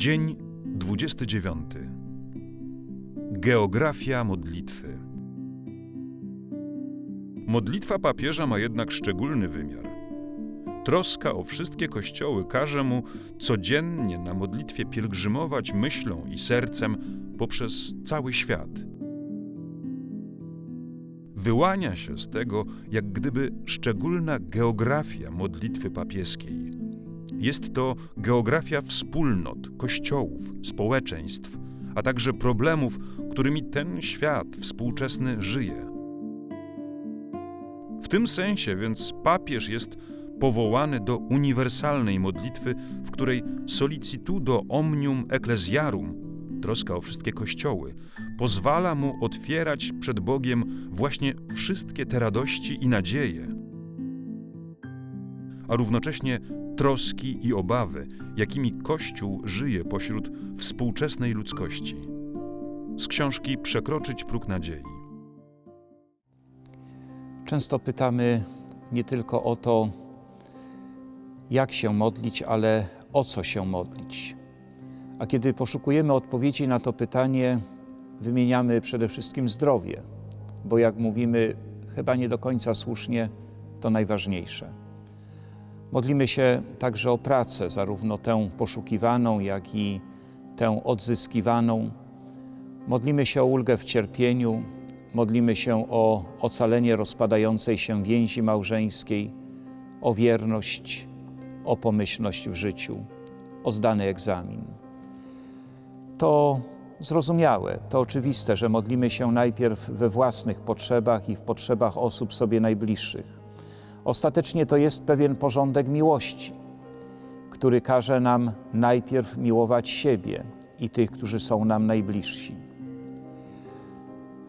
Dzień 29. Geografia modlitwy. Modlitwa papieża ma jednak szczególny wymiar. Troska o wszystkie kościoły każe mu codziennie na modlitwie pielgrzymować myślą i sercem poprzez cały świat. Wyłania się z tego jak gdyby szczególna geografia modlitwy papieskiej. Jest to geografia wspólnot, kościołów, społeczeństw, a także problemów, którymi ten świat współczesny żyje. W tym sensie więc papież jest powołany do uniwersalnej modlitwy, w której solicitudo omnium ecclesiarum, troska o wszystkie kościoły, pozwala mu otwierać przed Bogiem właśnie wszystkie te radości i nadzieje, a równocześnie troski i obawy, jakimi Kościół żyje pośród współczesnej ludzkości. Z książki Przekroczyć próg nadziei. Często pytamy nie tylko o to, jak się modlić, ale o co się modlić. A kiedy poszukujemy odpowiedzi na to pytanie, wymieniamy przede wszystkim zdrowie, bo jak mówimy, chyba nie do końca słusznie, to najważniejsze. Modlimy się także o pracę, zarówno tę poszukiwaną, jak i tę odzyskiwaną. Modlimy się o ulgę w cierpieniu, modlimy się o ocalenie rozpadającej się więzi małżeńskiej, o wierność, o pomyślność w życiu, o zdany egzamin. To zrozumiałe, to oczywiste, że modlimy się najpierw we własnych potrzebach i w potrzebach osób sobie najbliższych. Ostatecznie to jest pewien porządek miłości, który każe nam najpierw miłować siebie i tych, którzy są nam najbliżsi.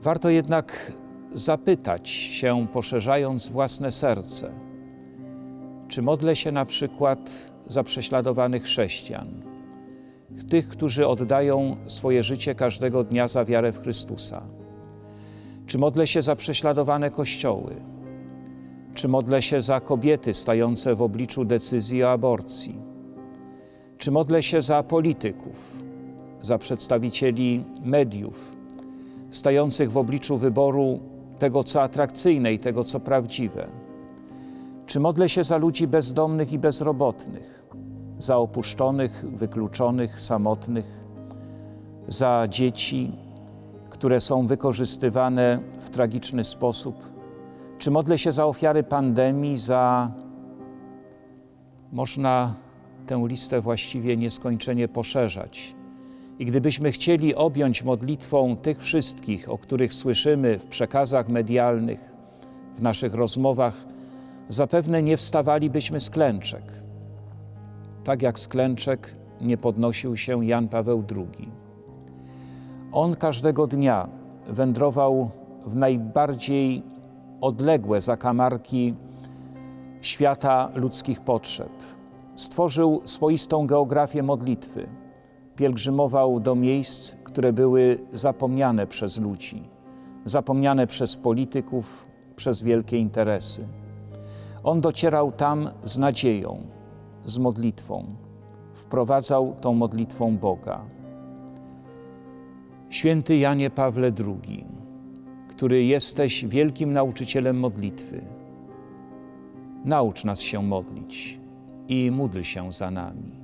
Warto jednak zapytać się, poszerzając własne serce, czy modlę się na przykład za prześladowanych chrześcijan, tych, którzy oddają swoje życie każdego dnia za wiarę w Chrystusa? Czy modlę się za prześladowane kościoły? Czy modlę się za kobiety stające w obliczu decyzji o aborcji? Czy modlę się za polityków, za przedstawicieli mediów, stających w obliczu wyboru tego, co atrakcyjne i tego, co prawdziwe? Czy modlę się za ludzi bezdomnych i bezrobotnych, za opuszczonych, wykluczonych, samotnych, za dzieci, które są wykorzystywane w tragiczny sposób? Czy modlę się za ofiary pandemii, za. Można tę listę właściwie nieskończenie poszerzać. I gdybyśmy chcieli objąć modlitwą tych wszystkich, o których słyszymy w przekazach medialnych, w naszych rozmowach, zapewne nie wstawalibyśmy z klęczek. Tak jak z klęczek nie podnosił się Jan Paweł II. On każdego dnia wędrował w najbardziej odległe zakamarki świata ludzkich potrzeb. Stworzył swoistą geografię modlitwy. Pielgrzymował do miejsc, które były zapomniane przez ludzi, zapomniane przez polityków, przez wielkie interesy. On docierał tam z nadzieją, z modlitwą. Wprowadzał tą modlitwą Boga. Święty Janie Pawle II który jesteś wielkim nauczycielem modlitwy. Naucz nas się modlić i módl się za nami.